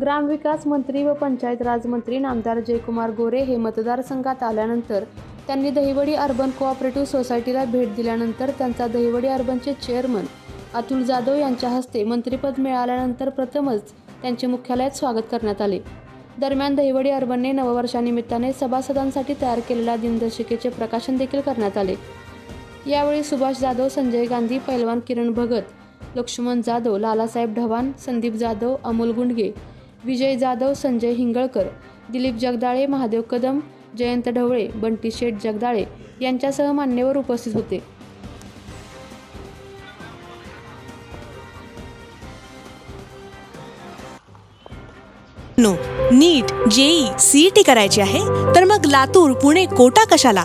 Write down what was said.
ग्रामविकास मंत्री व पंचायत राजमंत्री नामदार जयकुमार गोरे हे मतदारसंघात आल्यानंतर त्यांनी दहिवडी अर्बन कोऑपरेटिव्ह सोसायटीला भेट दिल्यानंतर त्यांचा दहिवडी अर्बनचे चेअरमन अतुल जाधव यांच्या हस्ते मंत्रिपद मिळाल्यानंतर प्रथमच त्यांचे मुख्यालयात स्वागत करण्यात आले. दरम्यान दहिवडी अर्बनने नववर्षानिमित्ताने सभासदांसाठी तयार केलेल्या दिनदर्शिकेचे प्रकाशन देखील करण्यात आले. यावेळी सुभाष जाधव संजय गांधी पैलवान किरण भगत लक्ष्मण जाधव लालासाहेब ढवाण संदीप जाधव अमोल गुंडगे विजय जाधव संजय हिंगळकर दिलीप जगदाळे महादेव कदम जयंत ढवळे बंटी शेठ जगदाळे यांच्यासह मान्यवर उपस्थित होते. नो नीट जेई सीईटी करायची आहे तर मग लातूर पुणे कोटा कशाला?